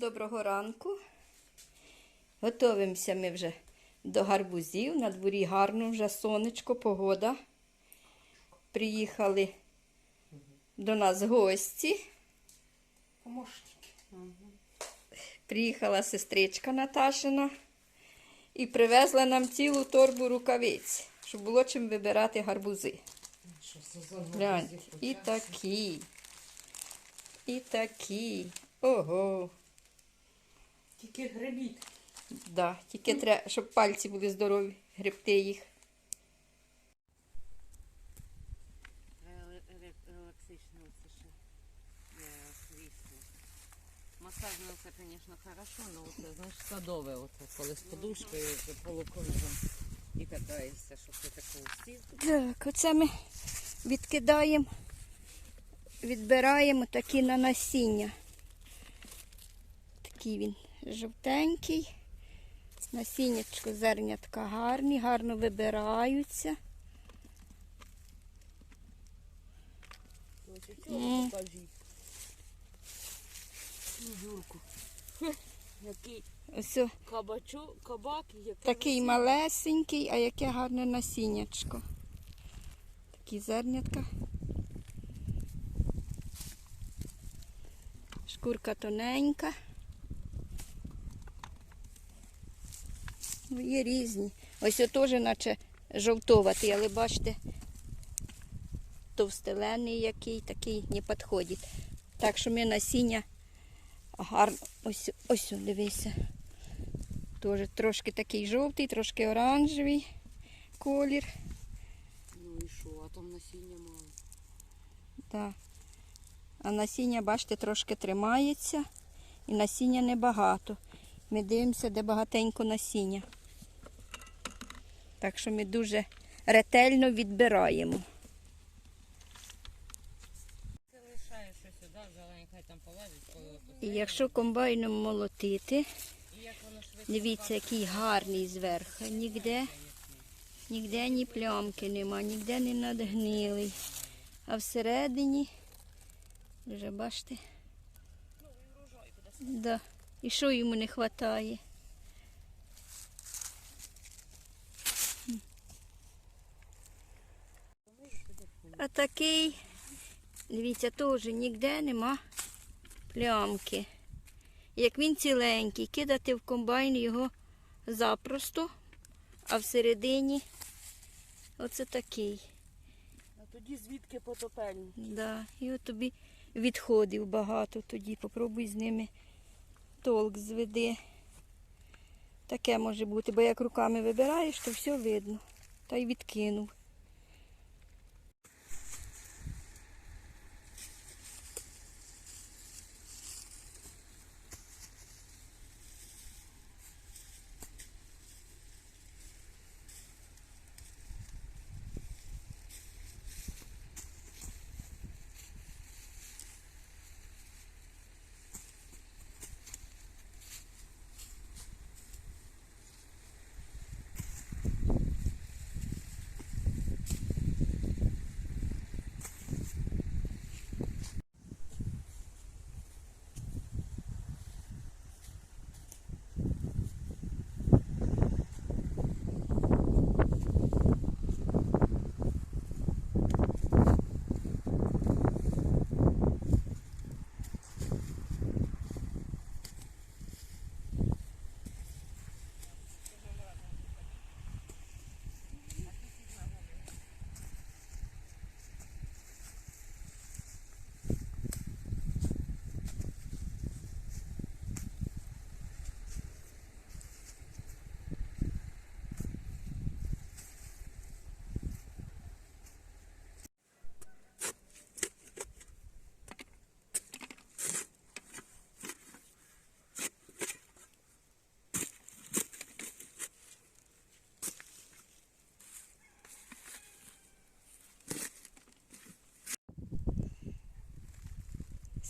Доброго ранку. Готовимося ми вже до гарбузів. На дворі гарно вже сонечко, погода. Приїхали до нас гості. Приїхала сестричка Наташина і привезла нам цілу торбу рукавиць, щоб було чим вибирати гарбузи. Глянь, і такі, і такі. Ого. Тільки гребіть. Да, тільки треба, щоб пальці були здорові, гребти їх. Релаксично це ще світло. Масажне це, звісно, хорошо, але оце, знаєш, садове, оце, коли з подушкою, з полукругом і катаєшся, щоб ти таку сів. Так, оце ми відкидаємо, відбираємо такі на насіння. Такий він жовтенький. Насіннячко зернятка гарні, гарно вибираються. М. покажіть. Юрку. Який Ось кабачок, кабак, який такий малесенький, а яке гарне насіннячко. Такі зернятка. Шкурка тоненька. Ну, є різні. Ось теж наче жовтоватий, але бачите, товстелений який, такий не підходить. Так що ми насіння гарно. Ось, ось, дивися. Теж трошки такий жовтий, трошки оранжевий колір. Ну і що, а там насіння мало. Так. А насіння, бачите, трошки тримається. І насіння небагато. Ми дивимося, де багатенько насіння. Так що ми дуже ретельно відбираємо. І якщо комбайном молотити, дивіться, який гарний зверху. Ніде, ніде ні плямки нема, ніде не надгнилий. А всередині, вже бачите? Да. І що йому не вистачає? А такий, дивіться, теж ніде нема плямки. Як він ціленький, кидати в комбайн його запросто, а всередині оце такий. А тоді звідки потопельні? Да. І от тобі відходів багато тоді. Попробуй з ними толк зведи. Таке може бути, бо як руками вибираєш, то все видно. Та й відкинув.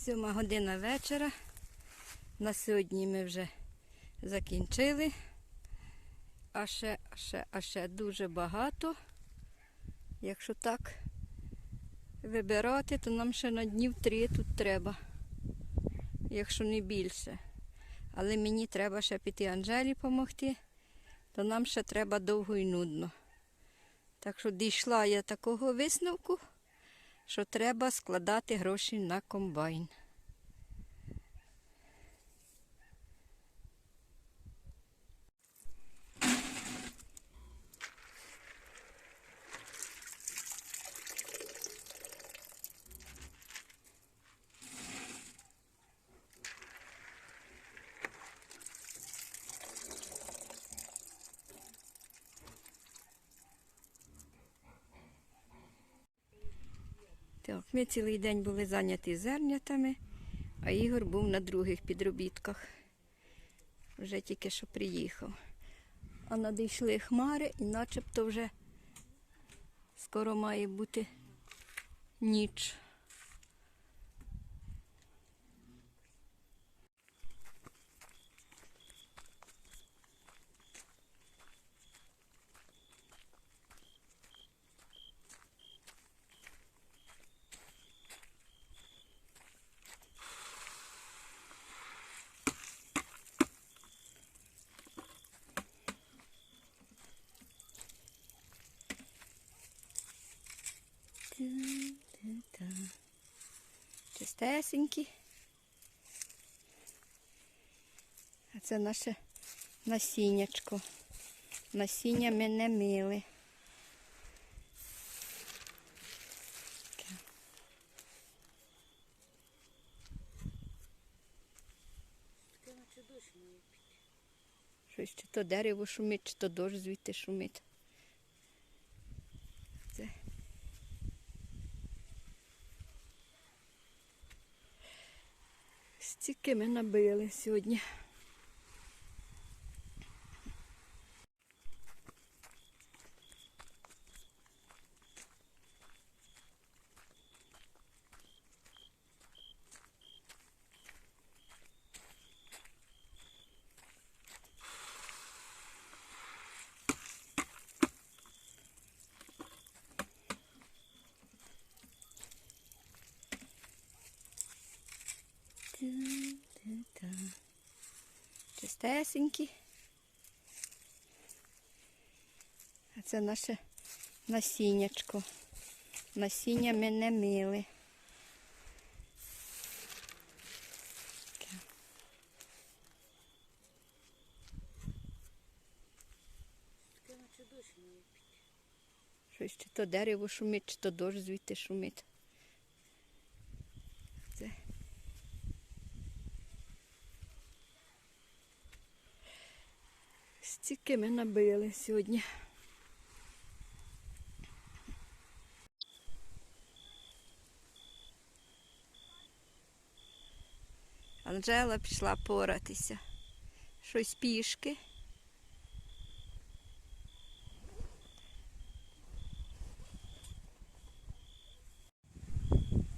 Сьома година вечора. На сьогодні ми вже закінчили. А ще, ще, а ще дуже багато. Якщо так вибирати, то нам ще на днів три тут треба, якщо не більше. Але мені треба ще піти Анжелі допомогти, то нам ще треба довго і нудно. Так що дійшла я такого висновку, що треба складати гроші на комбайн. Ми цілий день були зайняті зернятами, а Ігор був на других підробітках. Вже тільки що приїхав. А надійшли хмари і начебто вже скоро має бути ніч. Чистесенькі. А це наше насіннячко. Насіння ми не мили. Щось чи то дерево шумить, чи то дощ звідти шумить. Стільки ми набили сьогодні. Чистесенькі. А це наше насіннячко. Насіння ми не мили. Щось чи то дерево шумить, чи то дощ звідти шумить. Це. Стільки ми набили сьогодні. Анжела пішла поратися. Щось пішки.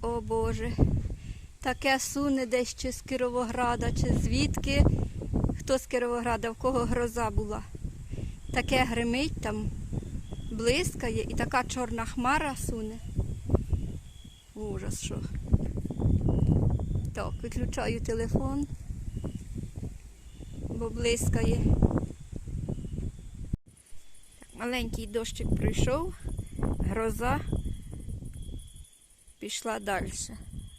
О Боже, таке суне десь чи з Кіровограда, чи звідки. Хто з Кіровограда, в кого гроза була. Таке гримить там, блискає і така чорна хмара суне. Ужас що. Так, виключаю телефон, бо блискає. Так, маленький дощик пройшов, гроза пішла далі.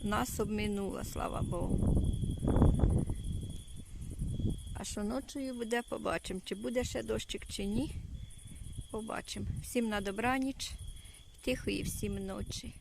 Нас обминула, слава Богу. Що ночою буде, побачимо, чи буде ще дощик, чи ні. Побачимо. Всім на добраніч, тихої всім ночі.